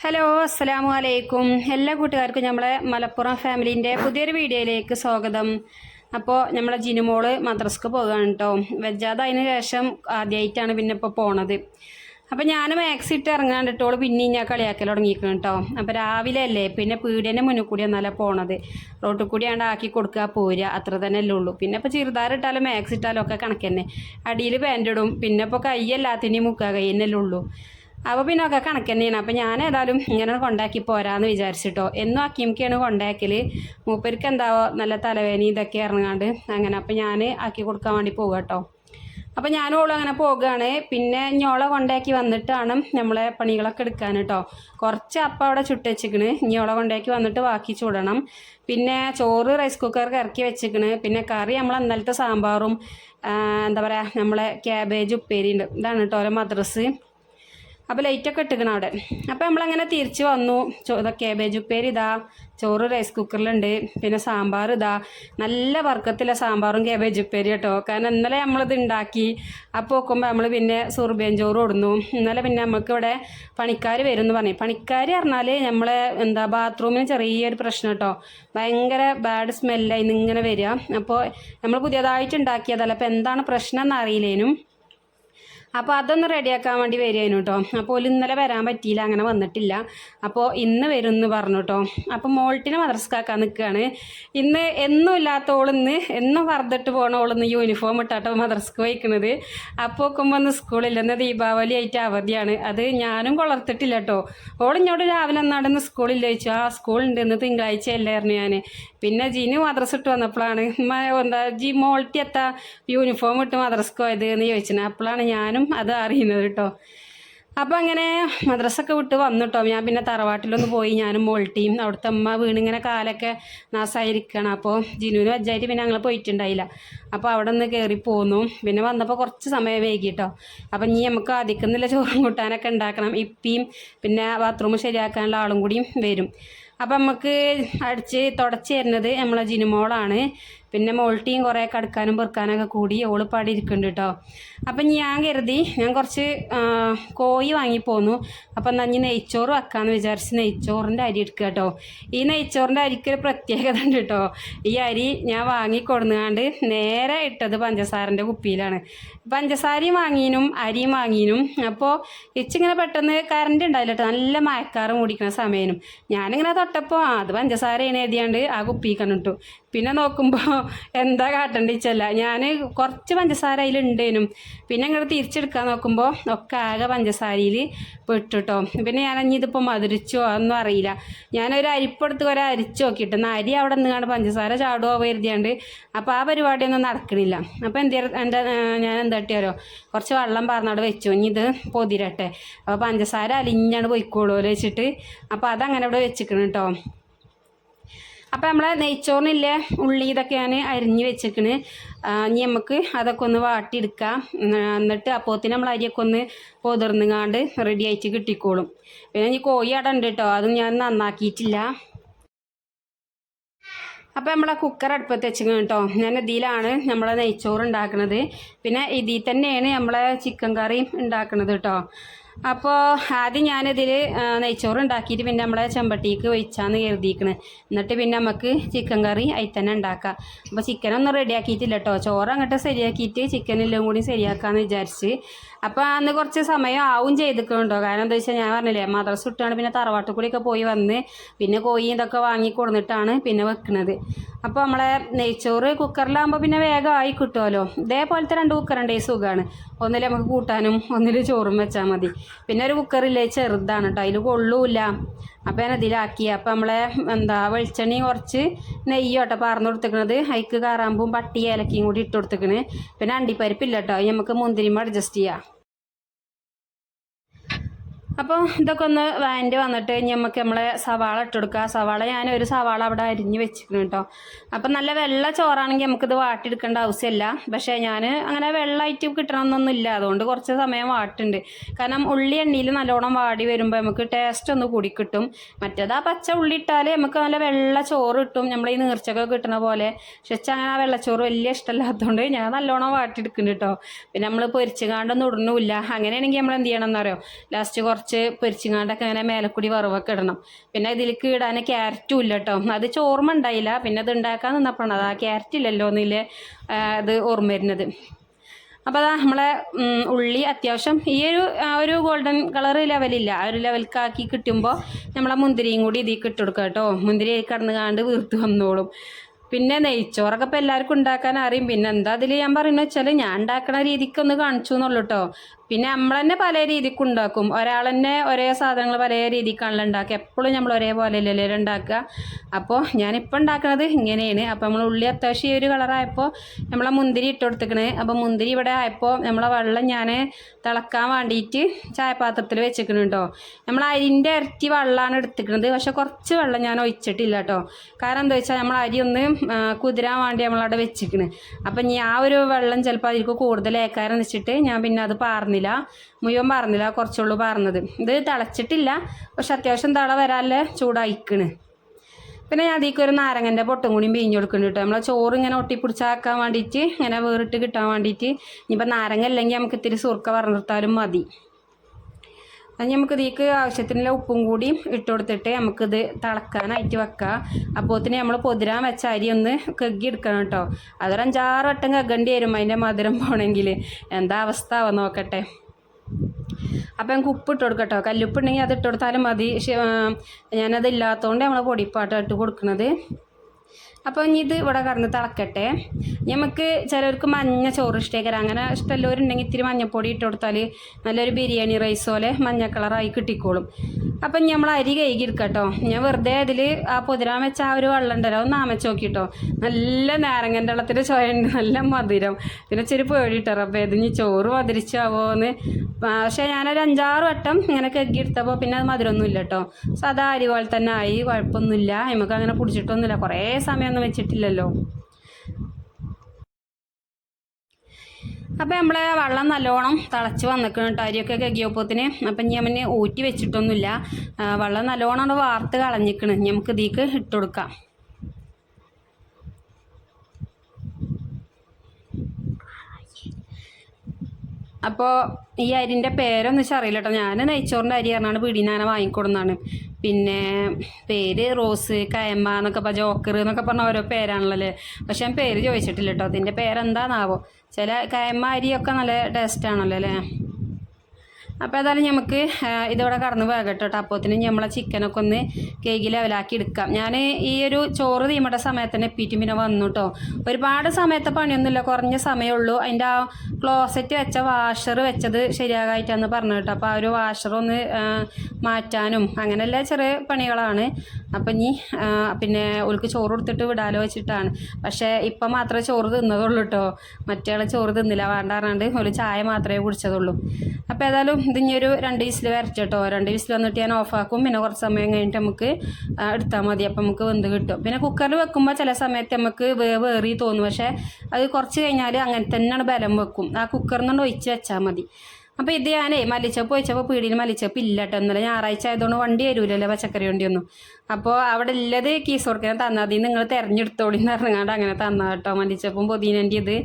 Hello അസ്സലാമു അലൈക്കും. എല്ലാ കൂട്ടുകാർക്കും നമ്മളെ മലപ്പുറം ഫാമിലീന്റെ പുതിയൊരു വീഡിയോയിലേക്ക് സ്വാഗതം. അപ്പോൾ നമ്മളെ ജിനുമോൾ മദ്രസ്ക്ക് പോകുകയാണ് കേട്ടോ വെജാതെ അതിന് ശേഷം ആദ്യമായിട്ടാണ് പിന്നെ ഇപ്പോൾ പോണത്. അപ്പോൾ ഞാൻ മാക്സ് ഇട്ട് ഇറങ്ങാണ്ടിട്ടോൾ പിന്നെ ഞാൻ കളിയാക്കൽ തുടങ്ങിയിരിക്കണം കേട്ടോ അപ്പോൾ രാവിലെ അല്ലേ പിന്നെ പീടിയന്റെ മുന്നിൽ കൂടി എന്നാലേ പോണത്. റോട്ടിൽ കൂടി ആണ്ട് ആക്കി കൊടുക്കുക പോരുക അത്ര തന്നെ അല്ലേ ഉള്ളൂ. പിന്നെ ഇപ്പോൾ ചെറുതാറിട്ടാലും മാക്സ് ഇട്ടാലും ഒക്കെ കണക്കന്നെ. അടിയിൽ പാന്റ് പിന്നെ ഇപ്പോൾ കൈ എല്ലാത്തിന്റെയും മുക്കുക കൈ തന്നെയല്ലേ ഉള്ളൂ. അപ്പോൾ പിന്നെ ഒക്കെ കണക്ക് തന്നെയാണ് അപ്പോൾ ഞാൻ ഏതായാലും ഇങ്ങനെ കൊണ്ടാക്കി പോരാന്ന് വിചാരിച്ചിട്ടോ. എന്നും അക്കിമിക്കാണ് കൊണ്ടാക്കൽ മൂപ്പർക്ക് എന്താവോ നല്ല തലവേദന ഇതൊക്കെ ഇറങ്ങാണ്ട് അങ്ങനെ അപ്പോൾ ഞാൻ ആക്കി കൊടുക്കാൻ വേണ്ടി പോകുക കേട്ടോ അപ്പോൾ ഞാനും ഓളും അങ്ങനെ പോകുകയാണ് പിന്നെ ഞോള കൊണ്ടാക്കി വന്നിട്ടാണ് നമ്മളെ പണികളൊക്കെ എടുക്കാൻ കേട്ടോ കുറച്ച് അപ്പം അവിടെ ചുട്ടുവെച്ചിക്കണ് ഞോള കൊണ്ടാക്കി വന്നിട്ട് ബാക്കി ചൂടണം. പിന്നെ ചോറ് റൈസ് കുക്കർക്ക് ഇറക്കി വെച്ചിക്കണ്. പിന്നെ കറി നമ്മൾ അന്നലത്തെ സാമ്പാറും എന്താ പറയുക നമ്മളെ ക്യാബേജ് ഉപ്പേരി ഉണ്ട് ഇതാണ് കേട്ടോ ഓരോ മദ്രസ്. അപ്പോൾ ലൈറ്റൊക്കെ ഇട്ടിക്കണം അവിടെ. അപ്പോൾ നമ്മളങ്ങനെ തിരിച്ച് വന്നു. ഇതാ കേബേജ് ഉപ്പേരി ഇതാ. ചോറ് റൈസ് കുക്കറിലുണ്ട് പിന്നെ സാമ്പാർ ഇതാ. നല്ല വർക്കത്തിലെ സാമ്പാറും കേബേജ് ഉപ്പേരി കേട്ടോ. കാരണം ഇന്നലെ നമ്മളിത് ഉണ്ടാക്കി അപ്പോൾ നോക്കുമ്പോൾ നമ്മൾ പിന്നെ സുർബേൻ ചോറ് കൊടുന്നു. ഇന്നലെ പിന്നെ നമുക്ക് ഇവിടെ പണിക്കാർ വരും എന്ന് പറഞ്ഞു. പണിക്കാർ പറഞ്ഞാൽ നമ്മളെ എന്താ ബാത്റൂമിന് ചെറിയൊരു പ്രശ്നം കേട്ടോ. ഭയങ്കര ബാഡ് സ്മെല്ലായി ഇങ്ങനെ വരിക. അപ്പോൾ നമ്മൾ പുതിയതായിട്ട് ഉണ്ടാക്കിയതല്ല അപ്പോൾ എന്താണ് പ്രശ്നം എന്നറിയില്ലേനും അപ്പോൾ അതൊന്ന് റെഡിയാക്കാൻ വേണ്ടി വരികയായിരുന്നു കേട്ടോ അപ്പോൾ ഇന്നലെ വരാൻ പറ്റിയില്ല അങ്ങനെ വന്നിട്ടില്ല. അപ്പോൾ ഇന്ന് വരും എന്ന് പറഞ്ഞു കേട്ടോ അപ്പോൾ മോൾട്ടിനെ മദ്രസ്കാക്കാൻ നിൽക്കുകയാണ് ഇന്ന് എന്നും ഇല്ലാത്ത ഓളിന്ന് എന്നും വറുതിട്ട് പോണവളിന്ന് യൂണിഫോം ഇട്ടാട്ടോ മദ്രസ്ക്ക് വയ്ക്കുന്നത് അപ്പോൾ നോക്കുമ്പോൾ ഒന്ന് സ്കൂളില്ല. ഇന്ന് ദീപാവലി ആയിട്ട് അവധിയാണ്. അത് ഞാനും കൊളർത്തിട്ടില്ല കേട്ടോ ഓളിഞ്ഞോട് രാവിലെ നടന്ന് സ്കൂളിൽ ചോദിച്ചു. ആ സ്കൂളുണ്ട്. ഇന്ന് തിങ്കളാഴ്ച അല്ലായിരുന്നു ഞാൻ പിന്നെ ജീന് മദ്രസ് ഇട്ട് വന്നപ്പോഴാണ് എന്താ ജി മോൾട്ടി എത്താ യൂണിഫോം ഇട്ട് മദ്രസ്ക്ക് പോയത് എന്ന് ചോദിച്ചത്. അപ്പോഴാണ് ഞാനും അത് അറിയുന്നത് കേട്ടോ. അപ്പോൾ അങ്ങനെ മദ്രസൊക്കെ വിട്ട് വന്നു കേട്ടോ ഞാൻ പിന്നെ തറവാട്ടിലൊന്ന് പോയി. ഞാനും മോൾട്ടിയും അവിടുത്തെ അമ്മ വീണിങ്ങനെ കാലൊക്കെ നാസായിരിക്കണം. അപ്പോൾ ജിനുവിന് വജ്ജായിട്ട് പിന്നെ ഞങ്ങൾ പോയിട്ടുണ്ടായില്ല. അപ്പോൾ അവിടെ നിന്ന് കയറി പോന്നു. പിന്നെ വന്നപ്പോൾ കുറച്ച് സമയം വൈകി കേട്ടോ അപ്പം ഇനി നമുക്ക് ആദ്യക്കുന്നില്ല ചോറും കൂട്ടാനൊക്കെ ഉണ്ടാക്കണം. ഇപ്പിയും പിന്നെ ബാത്റൂം ശരിയാക്കാനുള്ള ആളും കൂടിയും വരും. അപ്പം നമുക്ക് അടിച്ച് തുടച്ച് തരുന്നത് നമ്മളെ ജിനുമോളാണ്. പിന്നെ മോൾട്ടിയും കുറേ കടക്കാനും പെറുക്കാനൊക്കെ കൂടി ഓൾ പാടി ഇരിക്കുന്നുണ്ട് കേട്ടോ അപ്പം ഞാൻ കരുതി ഞാൻ കുറച്ച് കോഴി വാങ്ങിപ്പോന്നു അപ്പം എന്നാൽ ഇനി നെയ്ച്ചോറ് വെക്കാമെന്ന് വിചാരിച്ച് നെയ്ച്ചോറിന്റെ അരി എടുക്കുക കേട്ടോ ഈ നെയ്ച്ചോറിന്റെ അരിക്ക് ഒരു പ്രത്യേകത ഉണ്ട് കേട്ടോ ഈ അരി ഞാൻ വാങ്ങി കൊടുന്നുകാണ്ട് നേരെ ഇട്ടത് പഞ്ചസാരന്റെ കുപ്പിയിലാണ്. പഞ്ചസാരയും വാങ്ങിനും അരിയും വാങ്ങിനും. അപ്പോൾ ഇച്ചിങ്ങനെ പെട്ടെന്ന് കറണ്ട് ഉണ്ടായില്ല കേട്ടോ നല്ല മയക്കാറ് മൂടിക്കുന്ന സമയനും. ഞാനിങ്ങനെ തൊട്ടപ്പോൾ അത് പഞ്ചസാരയാണ് എഴുതിയാണ്ട് ആ കുപ്പി കണ്ടിട്ടു. പിന്നെ നോക്കുമ്പോൾ എന്താ കാട്ടണ്ടിച്ചല്ല ഞാൻ കുറച്ച് പഞ്ചസാര അതിലുണ്ടേനും പിന്നെ ഇങ്ങോട്ട് തിരിച്ചെടുക്കാൻ നോക്കുമ്പോൾ ഒക്കെ ആകെ പഞ്ചസാരയിൽ പെട്ടുട്ടോ. പിന്നെ ഞാൻ ഇനി ഇതിപ്പോൾ മധുരിച്ചോ ഒന്നും അറിയില്ല. ഞാനൊരു അരിപ്പെടുത്ത് കുറെ അരിച്ചു നോക്കിയിട്ട് എന്നാൽ അരി അവിടെ നിന്നാണ്ട് പഞ്ചസാര ചാടുമോ വരുതിയാണ്ട് അപ്പോൾ ആ പരിപാടിയൊന്നും നടക്കണില്ല. അപ്പോൾ എന്ത് എന്റെ ഞാൻ എന്താ കുറച്ച് വെള്ളം പറഞ്ഞവിടെ വെച്ചു. ഇനി ഇത് പൊതിരട്ടെ. അപ്പോൾ പഞ്ചസാര അലിഞ്ഞാണ് പോയിക്കോളൂ വെച്ചിട്ട്. അപ്പോൾ അതങ്ങനെ ഇവിടെ വെച്ചിക്കണം കേട്ടോ അപ്പോൾ നമ്മളെ നെയ്ച്ചോറിനില്ലേ ഉള്ളി ഇതൊക്കെ ഞാൻ അരിഞ്ഞ് വെച്ചേക്കണ്. ഇനി നമുക്ക് അതൊക്കെ ഒന്ന് വാട്ടിയെടുക്കാം. എന്നിട്ട് അപ്പോത്തിന് നമ്മൾ അരിയൊക്കെ ഒന്ന് പൊതിർന്നുകാണ്ട് റെഡി ആയിട്ട് കിട്ടിക്കോളും. പിന്നെ ഇനി കോഴി അവിടെ ഉണ്ട് കേട്ടോ അതും ഞാൻ നന്നാക്കിയിട്ടില്ല. അപ്പോൾ നമ്മളെ കുക്കർ അടുപ്പത്ത് വെച്ചിങ്ങനെ കേട്ടോ ഞാൻ ഇതിലാണ് നമ്മളെ നെയ്ച്ചോറ് ഉണ്ടാക്കുന്നത് പിന്നെ ഇതിൽ തന്നെയാണ് നമ്മളെ ചിക്കൻ കറിയും ഉണ്ടാക്കുന്നത് കേട്ടോ അപ്പോൾ ആദ്യം ഞാനിതിൽ നെയ്ച്ചോറ് ഉണ്ടാക്കിയിട്ട് പിന്നെ നമ്മളെ ചെമ്പട്ടിക്ക് ഒഴിച്ചാന്ന് കരുതിയിരിക്കണ് എന്നിട്ട് പിന്നെ നമുക്ക് ചിക്കൻ കറി അതിൽ തന്നെ ഉണ്ടാക്കാം അപ്പോൾ ചിക്കനൊന്നും റെഡിയാക്കിയിട്ടില്ല കേട്ടോ ചോറ് അങ്ങോട്ട് ശരിയാക്കിയിട്ട് ചിക്കനെല്ലാം കൂടി ശരിയാക്കാമെന്ന് വിചാരിച്ച്. അപ്പോൾ അന്ന് കുറച്ച് സമയം ആവും ചെയ്തിട്ടുണ്ടോ കാരണം എന്താ വെച്ചാൽ ഞാൻ പറഞ്ഞില്ലേ മദ്രസ വിട്ടാണ് പിന്നെ തറവാട്ടിൽ കൂടിയൊക്കെ പോയി വന്ന് പിന്നെ കോഴി ഇതൊക്കെ വാങ്ങി കൊടുത്തിട്ടാണ് പിന്നെ വെക്കുന്നത് അപ്പോൾ നമ്മളെ നെയ്ച്ചോറ് കുക്കറിലാകുമ്പോൾ പിന്നെ വേഗം ആയി കിട്ടുമല്ലോ ഇതേപോലത്തെ രണ്ട് കുക്കറുണ്ട് സുഖമാണ് ഒന്നിൽ നമുക്ക് കൂട്ടാനും ഒന്നിൽ ചോറും വെച്ചാൽ മതി. പിന്നെ ഒരു കുക്കറില്ലേ ചെറുതാണ് കേട്ടോ അതിൽ കൊള്ളൂല്ല. അപ്പം ഞാൻ ഇതിലാക്കി അപ്പം നമ്മളെ എന്താ വെളിച്ചെണ്ണി കുറച്ച് നെയ്യോ കേട്ടോ പാർന്ന് കൊടുത്തിക്കണത്. അതിക്ക് കാറാമ്പും പട്ടി ഏലക്കയും കൂടി ഇട്ട് കൊടുത്തിക്കണ്. പിന്നെ അണ്ടിപ്പരിപ്പില്ല കേട്ടോ നമുക്ക് മുന്തിരിമ അഡ്ജസ്റ്റ് ചെയ്യാം. അപ്പോൾ ഇതൊക്കെ ഒന്ന് വാൻഡ് വന്നിട്ട് നമുക്ക് നമ്മളെ സവാള ഇട്ട് കൊടുക്കുക സവാള ഞാൻ ഒരു സവാള അവിടെ അരിഞ്ഞ് വെച്ചിരിക്കുന്നു കേട്ടോ അപ്പം നല്ല വെള്ള ചോറാണെങ്കിൽ നമുക്കിത് വാട്ടിയെടുക്കേണ്ട ആവശ്യമില്ല പക്ഷേ ഞാൻ അങ്ങനെ വെള്ളമായിട്ട് കിട്ടണമെന്നൊന്നും ഇല്ല. അതുകൊണ്ട് കുറച്ച് സമയം വാട്ടുണ്ട്. കാരണം ഉള്ളി എണ്ണയിൽ നല്ലോണം വാടി വരുമ്പോൾ നമുക്ക് ടേസ്റ്റ് ഒന്ന് കൂടി കിട്ടും. മറ്റേത് ആ പച്ച ഉള്ളി ഇട്ടാൽ നമുക്ക് നല്ല വെള്ള ചോറ് കിട്ടും. നമ്മൾ ഈ നീർച്ചൊക്കെ കിട്ടുന്ന പോലെ. പക്ഷെ അങ്ങനെ ആ വെള്ളച്ചോറ് വലിയ ഇഷ്ടമല്ലാത്തതുകൊണ്ട് ഞാൻ നല്ലോണം വാട്ടിയെടുക്കുന്നുണ്ട് കേട്ടോ പിന്നെ നമ്മൾ പൊരിച്ചുകാണ്ടൊന്നും ഇടണമില്ല അങ്ങനെയാണെങ്കിൽ നമ്മൾ എന്ത് ചെയ്യണം എന്നറിയോ ലാസ്റ്റ് കുറച്ച് കുറച്ച് പൊരിച്ചിങ്ങാണ്ടൊക്കെ അങ്ങനെ മേലക്കൂടി വറവൊക്കെ ഇടണം. പിന്നെ ഇതിലേക്ക് ഇടാൻ ക്യാരറ്റും ഇല്ല കേട്ടോ അത് ചോർമ്മ ഉണ്ടായില്ല. പിന്നെ അത് ഉണ്ടാക്കാൻ നിന്നപ്പോഴാണ് അത് ആ ക്യാരറ്റ് ഇല്ലല്ലോ എന്നില്ലേ അത് ഓർമ്മ വരുന്നത്. അപ്പോൾ അതാ നമ്മളെ ഉള്ളി അത്യാവശ്യം ഈ ഒരു ഒരു ഗോൾഡൻ കളർ ലെവലില്ല ആ ഒരു ലെവൽക്കാക്കി കിട്ടുമ്പോൾ നമ്മളെ മുന്തിരിയും കൂടി ഇതിൽ ഇട്ട് കൊടുക്കുക കേട്ടോ മുന്തിരി കടന്ന് കാണ്ട് വീർത്ത് വന്നോളും. പിന്നെ നെയ്ച്ചോറൊക്കെ ഇപ്പോൾ എല്ലാവർക്കും ഉണ്ടാക്കാൻ അറിയും. പിന്നെ എന്താ അതിൽ ഞാൻ പറയുന്നത് വെച്ചാൽ ഞാൻ ഉണ്ടാക്കണ രീതിക്ക് ഒന്ന് കാണിച്ചു എന്നുള്ളൂ കേട്ടോ പിന്നെ നമ്മൾ തന്നെ പല രീതിക്ക് ഉണ്ടാക്കും. ഒരാൾ തന്നെ ഒരേ സാധനങ്ങൾ പല രീതിക്കാണല്ലോ ഉണ്ടാക്കുക. എപ്പോഴും നമ്മൾ ഒരേപോലെ അല്ലല്ലോ ഉണ്ടാക്കുക. അപ്പോൾ ഞാനിപ്പോൾ ഉണ്ടാക്കുന്നത് ഇങ്ങനെയാണ്. അപ്പോൾ നമ്മൾ ഉള്ളി അത്യാവശ്യം ഈ ഒരു കളറായപ്പോൾ നമ്മളെ മുന്തിരി ഇട്ട് കൊടുത്തിക്കണ്. അപ്പോൾ മുന്തിരി ഇവിടെ ആയപ്പോൾ നമ്മളെ വെള്ളം ഞാൻ തിളക്കാൻ വേണ്ടിയിട്ട് ചായപാത്രത്തിൽ വെച്ചിരിക്കണം കേട്ടോ. നമ്മൾ അരിന്റെ ഇരട്ടി വെള്ളമാണ് എടുത്തിക്കുന്നത് പക്ഷെ കുറച്ച് വെള്ളം ഞാൻ ഒഴിച്ചിട്ടില്ല കേട്ടോ. കാരണം എന്താ വെച്ചാൽ നമ്മൾ അരി ഒന്ന് കുതിരാൻ വേണ്ടി നമ്മളവിടെ വെച്ചിരിക്കണ് അപ്പം ഞാൻ ആ ഒരു വെള്ളം ചിലപ്പോൾ കൂടുതൽ കൂടുതലേക്കാരെന്ന് വെച്ചിട്ട് ഞാൻ പിന്നെ അത് പാർന്നില്ല മുഴുവൻ പറഞ്ഞില്ല കുറച്ചുള്ളൂ പറഞ്ഞത്. ഇത് തിളച്ചിട്ടില്ല. പക്ഷെ അത്യാവശ്യം തള വരാല്ലേ? ചൂടായിക്കണ്. പിന്നെ ഞാൻ അതിലേക്ക് ഒരു നാരങ്ങന്റെ പൊട്ടും കൂടി പിഴിഞ്ഞ് കൊടുക്കുന്നുണ്ട് കേട്ടോ. നമ്മളെ ചോറ് ഇങ്ങനെ ഒട്ടിപ്പിടിച്ചാക്കാൻ വേണ്ടിയിട്ട് ഇങ്ങനെ വേറിട്ട് കിട്ടാൻ വേണ്ടിയിട്ട്. ഇനിയിപ്പോൾ നാരങ്ങ ഇല്ലെങ്കിൽ നമുക്ക് ഇത്തിരി സുർക്ക പറഞ്ഞിട്ടാലും മതി. അത് നമുക്ക് ഇതിലേക്ക് ആവശ്യത്തിനുള്ള ഉപ്പും കൂടി ഇട്ട് കൊടുത്തിട്ട് നമുക്കിത് തിളക്കാനായിട്ട് വെക്കാം. അപ്പോത്തിന് നമ്മൾ പൊതിരാൻ വെച്ച അരി ഒന്ന് കഗ്ഗി എടുക്കണം കേട്ടോ. അതൊരു അഞ്ചാറ് വട്ടം കഗ്ഗേണ്ടി വരും അതിന്റെ മധുരം പോകണമെങ്കിൽ എന്താ അവസ്ഥ ആവാൻ നോക്കട്ടെ. അപ്പം നമുക്ക് ഉപ്പ് ഇട്ട് കൊടുക്കട്ടോ കല്ലുപ്പ് ഉണ്ടെങ്കിൽ അത് ഇട്ട് കൊടുത്താലും മതി. ഞാനത് ഇല്ലാത്തതുകൊണ്ട് നമ്മൾ പൊടിപ്പാട്ടം ഇട്ട് കൊടുക്കുന്നത് അപ്പോൾ ഇനി ഇത് ഇവിടെ കടന്ന് തിളക്കട്ടെ. നമുക്ക് ചിലർക്ക് മഞ്ഞ ചോറ് ഇഷ്ടേക്കരം. അങ്ങനെ ഇഷ്ടമുള്ളവരുണ്ടെങ്കിൽ ഇത്തിരി മഞ്ഞപ്പൊടി ഇട്ട് കൊടുത്താൽ നല്ലൊരു ബിരിയാണി റൈസ് പോലെ മഞ്ഞ കളറായി കിട്ടിക്കോളും. അപ്പം നമ്മൾ അരി കഴുകി എടുക്കട്ടോ. ഞാൻ വെറുതെ അതിൽ ആ പൊതിരാൻ വെച്ച ആ ഒരു വെള്ളം ഉണ്ടല്ലോ ഒന്ന് ആമച്ച് നോക്കിട്ടോ. നല്ല നാരങ്ങന്റെ വെള്ളത്തിന്റെ ചോയുണ്ട് നല്ല മധുരം. പിന്നെ ഇച്ചിരി പേടിട്ടോ അപ്പോൾ ഇത് ഇനി ചോറ് മധുരിച്ചാവോ എന്ന് പക്ഷേ ഞാനൊരു അഞ്ചാറ് വട്ടം ഇങ്ങനെ കഴുകി എടുത്തപ്പോൾ പിന്നെ അത് മധുരമൊന്നും ഇല്ല കേട്ടോ. സാധാ അരി പോലെ തന്നെ ആയി കുഴപ്പമൊന്നുമില്ല. നമുക്ക് അങ്ങനെ പിടിച്ചിട്ടൊന്നുമില്ല. കുറേ സമയമൊന്നും വെച്ചിട്ടില്ലല്ലോ. അപ്പോൾ നമ്മളെ വെള്ളം നല്ലോണം തിളച്ച് വന്നിക്കണം അരിയൊക്കെ കെകിയപ്പോത്തിന് അപ്പം ഞാൻ ഊറ്റി വെച്ചിട്ടൊന്നുമില്ല. വെള്ളം നല്ലോണം വാർത്ത് കളഞ്ഞിക്കണ് നമുക്ക് ഇതിക്ക് ഇട്ട് കൊടുക്കാം. അപ്പോൾ ഈ അരിന്റെ പേരൊന്നും അറിയില്ല കേട്ടോ ഞാൻ നെയ്ച്ചോറിന്റെ അരി പറഞ്ഞാണ് പീടിനാന വാങ്ങിക്കൊടുന്നാണ് പിന്നെ പേര് റോസ് കയമ്മ എന്നൊക്കെ പറഞ്ഞ ജോക്കർ എന്നൊക്കെ പറഞ്ഞ ഓരോ പേരാണല്ലോ അല്ലേ പക്ഷെ ഞാൻ പേര് ചോദിച്ചിട്ടില്ല കേട്ടോ. അതിന്റെ പേരെന്താണെന്നാവോ ചില കയമ്മ അരിയൊക്കെ നല്ല ടേസ്റ്റ് ആണല്ലോ അല്ലേ? അപ്പോൾ ഏതായാലും നമുക്ക് ഇതോടെ കടന്ന് വേകട്ടോ കേട്ടോ അപ്പോത്തിന് നമ്മളെ ചിക്കനൊക്കെ ഒന്ന് കേക്ക് ലെവലാക്കി എടുക്കാം. ഞാൻ ഈ ഒരു ചോറ് തീമേണ്ട തന്നെ എപ്പിറ്റും പിന്നെ വന്നു കേട്ടോ ഒരുപാട് സമയത്തെ പണിയൊന്നുമില്ല. കുറഞ്ഞ സമയമുള്ളൂ അതിന്റെ ആ ക്ലോസറ്റ് വെച്ച വാഷർ വെച്ചത് ശരിയാകായിട്ടാന്ന് പറഞ്ഞു കേട്ടോ. അപ്പോൾ ആ ഒരു വാഷർ ഒന്ന് മാറ്റാനും അങ്ങനെയുള്ള ചെറിയ പണികളാണ്. അപ്പം ഇനി പിന്നെ ഓൾക്ക് ചോറ് കൊടുത്തിട്ട് വിടാലോ വെച്ചിട്ടാണ്. പക്ഷേ ഇപ്പം മാത്രമേ ചോറ് തിന്നതുള്ളൂ കേട്ടോ മറ്റേ ചോറ് തിന്നില്ല. വേണ്ട പറഞ്ഞാണ്ട് ഒരു ചായ മാത്രമേ കുടിച്ചതുള്ളൂ. അപ്പോൾ ഏതായാലും ഇതിനി ഒരു രണ്ട് വിസിൽ വരച്ചു കേട്ടോ രണ്ട് വിസിൽ വന്നിട്ട് ഞാൻ ഓഫാക്കും പിന്നെ കുറച്ച് സമയം കഴിഞ്ഞിട്ട് നമുക്ക് എടുത്താൽ മതി. അപ്പം നമുക്ക് വെന്ത് കിട്ടും. പിന്നെ കുക്കറിൽ വെക്കുമ്പോൾ ചില സമയത്ത് നമുക്ക് വേവ് ഏറി തോന്നും. പക്ഷേ അത് കുറച്ച് കഴിഞ്ഞാൽ അങ്ങനെ തന്നെയാണ് ബലം വെക്കും. ആ കുക്കറിൽ നിന്ന് ഒഴിച്ച് വെച്ചാൽ മതി. അപ്പോൾ ഇത് ഞാനേ മല്ലിച്ചപ്പ് ഒഴിച്ചപ്പോൾ പീടിയിൽ മല്ലിച്ചപ്പ് ഇല്ല ഇന്നലെ ഞായറാഴ്ച ആയതുകൊണ്ട് വണ്ടി വരൂലല്ലോ പച്ചക്കറി വണ്ടിയൊന്നും. അപ്പോൾ അവിടെ ഉള്ളത് കീസ് കൊടുക്കാൻ തന്നാൽ മതി. നിങ്ങൾ തിരഞ്ഞെടുത്തോളി എന്ന് പറഞ്ഞാണ്ട് അങ്ങനെ തന്നാ കേട്ടോ മല്ലിച്ചപ്പും പൊതിനന്റെ ഇത്.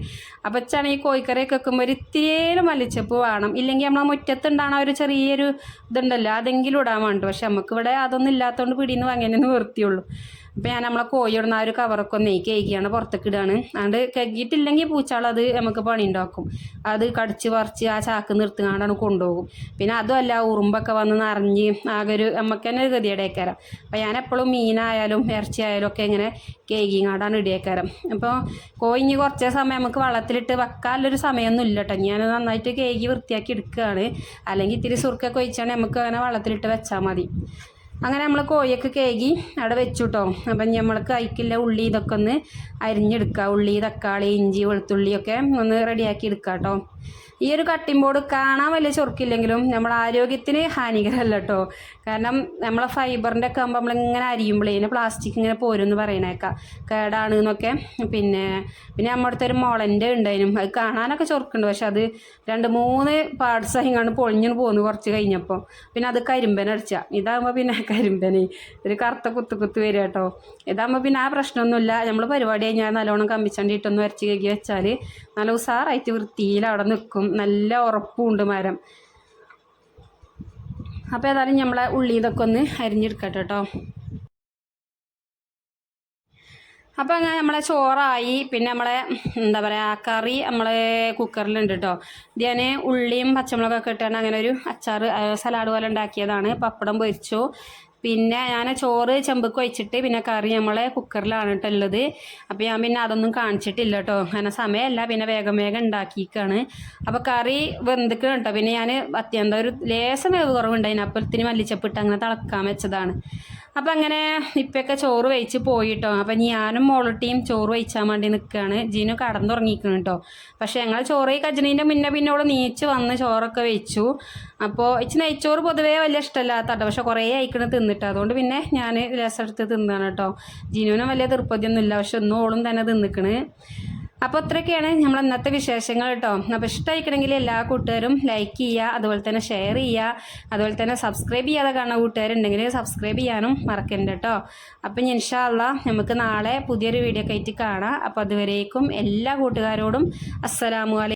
അപ്പോൾ വെച്ചാണ് ഈ കോഴിക്കറിയൊക്കെ വെക്കുമ്പോൾ ഒരു ഇത്തിരിയേലും മല്ലിച്ചപ്പ് വേണം. ഇല്ലെങ്കിൽ നമ്മളെ മുറ്റത്തുണ്ടാണ ഒരു ചെറിയൊരു ഇതുണ്ടല്ലോ അതെങ്കിലും ഇടാൻ വേണ്ടു. പക്ഷെ നമുക്ക് ഇവിടെ അതൊന്നും ഇല്ലാത്തതുകൊണ്ട് പിടിയിൽ നിന്ന് വാങ്ങിയെന്ന് വൃത്തിയുള്ളൂ അപ്പോൾ ഞാൻ നമ്മളെ കോഴി ഇടുന്ന ആ ഒരു കവറൊക്കെ ഒന്ന് കേക്കിയാണ് പുറത്തേക്ക് ഇടുകയാണ് അതുകൊണ്ട് കഴുകിയിട്ടില്ലെങ്കിൽ പൂച്ചാളത് നമുക്ക് പണി ഉണ്ടാക്കും അത് കടിച്ച് പറിച്ച് ആ ചാക്ക് നിർത്തുകാണ്ടാണ് കൊണ്ടുപോകും. പിന്നെ അതുമല്ല ഉറുമ്പൊക്കെ വന്ന് നിറഞ്ഞ് ആകെ ഒരു നമുക്ക് തന്നെ ഒരു ഗതിയുടെക്കാരം അപ്പോൾ ഞാൻ എപ്പോഴും മീനായാലും ഇറച്ചി ആയാലും ഒക്കെ ഇങ്ങനെ കേക്കിങ്ങാണ്ടാണ് ഇടിയേക്കാരം അപ്പോൾ കോഴിഞ്ഞ് കുറച്ച് സമയം നമുക്ക് വള്ളത്തിലിട്ട് വെക്കാനുള്ളൊരു സമയമൊന്നും ഇല്ല കേട്ടോ ഞാൻ നന്നായിട്ട് കേക്ക് വൃത്തിയാക്കി എടുക്കുകയാണ്. അല്ലെങ്കിൽ ഇത്തിരി സുർക്കൊക്കെ ഒഴിച്ചാണെങ്കിൽ നമുക്ക് അങ്ങനെ വള്ളത്തിലിട്ട് വെച്ചാൽ മതി. അങ്ങനെ നമ്മൾ കോഴിയൊക്കെ കേകി അവിടെ വെച്ചു കേട്ടോ അപ്പം നമ്മൾക്ക് അയക്കില്ല ഉള്ളി ഇതൊക്കെ ഒന്ന് അരിഞ്ഞെടുക്കുക ഉള്ളി തക്കാളി ഇഞ്ചി വെളുത്തുള്ളിയൊക്കെ ഒന്ന് റെഡിയാക്കി എടുക്കുക കേട്ടോ ഈ ഒരു കട്ടിംഗ് ബോർഡ് കാണാൻ വലിയ ചൊറുക്കില്ലെങ്കിലും നമ്മുടെ ആരോഗ്യത്തിന് ഹാനികരമല്ല കേട്ടോ കാരണം നമ്മളെ ഫൈബറിന്റെ ഒക്കെ ആകുമ്പോൾ നമ്മളിങ്ങനെ അരിയുമ്പോഴേ ഇതിന് പ്ലാസ്റ്റിക് ഇങ്ങനെ പോരും എന്ന് പറയണേക്കാം. കേടാണ് എന്നൊക്കെ. പിന്നെ പിന്നെ നമ്മുടെ അടുത്തൊരു മോളന്റെ ഉണ്ടായിരുന്നു അത് കാണാനൊക്കെ ചൊറുക്കുണ്ട്. പക്ഷെ അത് രണ്ട് മൂന്ന് പാർട്സ് ആയിങ്ങാണ്ട് പൊളിഞ്ഞു പോന്നു കുറച്ച് കഴിഞ്ഞപ്പോൾ പിന്നെ അത് കരിമ്പനടിച്ച ഇതാകുമ്പോൾ പിന്നെ കരിമ്പന്. ഒരു കറുത്ത കുത്തു കുത്ത് വരിക കേട്ടോ ഇതാകുമ്പോൾ പിന്നെ ആ പ്രശ്നമൊന്നുമില്ല നമ്മൾ പരിപാടി കഴിഞ്ഞാൽ നല്ലോണം കമ്പിച്ചണ്ടിയിട്ടൊന്ന് വരച്ച് കഴുകി വെച്ചാൽ നല്ല ഉസാറായിട്ട് വൃത്തിയിൽ അവിടെ നിൽക്കും നല്ല ഉറപ്പുമുണ്ട് മരം. അപ്പോൾ ഏതായാലും നമ്മളെ ഉള്ളി ഇതൊക്കെ ഒന്ന് അരിഞ്ഞെടുക്കട്ടെ കേട്ടോ. അപ്പോൾ അങ്ങനെ നമ്മളെ ചോറായി പിന്നെ നമ്മളെ എന്താ പറയുക കറി നമ്മളെ കുക്കറിലുണ്ട് കേട്ടോ. ഇത് ഞാൻ ഉള്ളിയും പച്ചമുളകൊക്കെ ഇട്ടാണ് അങ്ങനെ ഒരു അച്ചാർ സലാഡ് പോലെ ഉണ്ടാക്കിയതാണ്. പപ്പടം പൊരിച്ചു. പിന്നെ ഞാൻ ചോറ് ചെമ്പക്ക് വെച്ചിട്ട് പിന്നെ കറി നമ്മളെ കുക്കറിലാണ് കേട്ടോ ഉള്ളത് അപ്പോൾ ഞാൻ പിന്നെ അതൊന്നും കാണിച്ചിട്ടില്ല കേട്ടോ അങ്ങനെ സമയമല്ല പിന്നെ വേഗം വേഗം ഉണ്ടാക്കിയിരിക്കുകയാണ് അപ്പോൾ കറി വെന്തിക്കണം കേട്ടോ പിന്നെ ഞാൻ അത്യന്തം ഒരു ലേശം വേവ് കുറവുണ്ടായിന്. അപ്പോഴത്തേന് മല്ലിച്ചപ്പിട്ട് അങ്ങനെ തിളക്കാൻ വെച്ചതാണ്. അപ്പം അങ്ങനെ ഇപ്പൊക്കെ ചോറ് വെച്ച് പോയിട്ടോ. അപ്പം ഞാനും മോളട്ടിയും ചോറ് വെച്ചാൻ വേണ്ടി നിൽക്കുകയാണ് ജീനു കടന്നുറങ്ങിക്കണം കേട്ടോ പക്ഷെ ഞങ്ങൾ ചോറ് കജനീന്റെ മുന്നേ പിന്നെ അവൾ നീച്ച് വന്ന് ചോറൊക്കെ വെച്ചു. അപ്പോൾ ഇച്ച് നെയ്ച്ചോറ് പൊതുവേ വലിയ ഇഷ്ടമല്ലാത്തട്ടോ പക്ഷെ കുറേ അയക്കണ് തിന്നിട്ട്. അതുകൊണ്ട് പിന്നെ ഞാൻ രസം എടുത്ത് തിന്നാണ് കേട്ടോ ജീനുവിനും വലിയ തൃപ്പതിയൊന്നുമില്ല പക്ഷെ ഒന്നും ഓളും തന്നെ തിന്നിക്കണ്. അപ്പോൾ അത്രയൊക്കെയാണ് നമ്മൾ ഇന്നത്തെ വിശേഷങ്ങൾ കേട്ടോ. അപ്പോൾ ഇഷ്ടമായിക്കണമെങ്കിൽ എല്ലാ കൂട്ടുകാരും ലൈക്ക് ചെയ്യുക അതുപോലെ തന്നെ ഷെയർ ചെയ്യുക അതുപോലെ തന്നെ സബ്സ്ക്രൈബ് ചെയ്യാതെ കാണുന്ന കൂട്ടുകാരുണ്ടെങ്കിൽ സബ്സ്ക്രൈബ് ചെയ്യാനും മറക്കണ്ട കേട്ടോ. അപ്പം ഇൻഷാല്ല നമുക്ക് നാളെ പുതിയൊരു വീഡിയോ കയറ്റി കാണാം. അപ്പോൾ അതുവരേക്കും എല്ലാ കൂട്ടുകാരോടും അസ്സലാമു അലൈക്കും